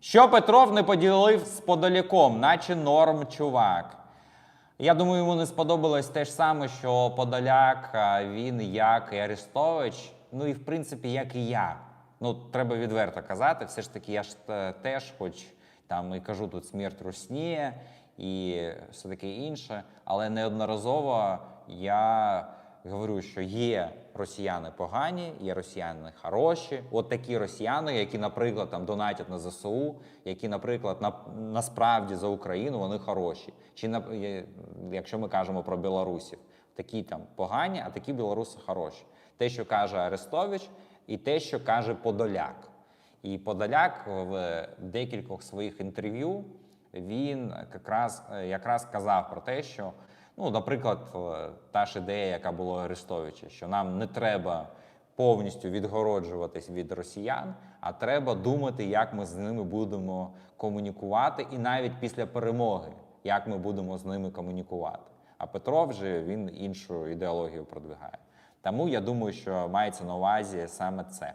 Що Петров не поділив з Подоляком, наче норм чувак. Я думаю, йому не сподобалось те ж саме, що Подоляк, він як і Арестович, ну і в принципі, як і я. Ну, треба відверто казати, все ж таки, я ж е, теж, хоч там і кажу тут смерть русні і все таке інше, але неодноразово я говорю, що є росіяни погані, є росіяни хороші. От такі росіяни, які, наприклад, там донатять на ЗСУ, які, наприклад, на, насправді за Україну вони хороші. Чи на якщо ми кажемо про білорусів, такі там погані, а такі білоруси хороші. Те, що каже Арестович, і те, що каже Подоляк. І Подоляк в декількох своїх інтерв'ю він якраз, якраз казав про те, що, ну, наприклад, е, та ж ідея, яка була Арестовича, що нам не треба повністю відгороджуватись від росіян, а треба думати, як ми з ними будемо комунікувати, і навіть після перемоги, як ми будемо з ними комунікувати. А Петро вже він іншу ідеологію продвигає. Тому я думаю, що мається на увазі саме це.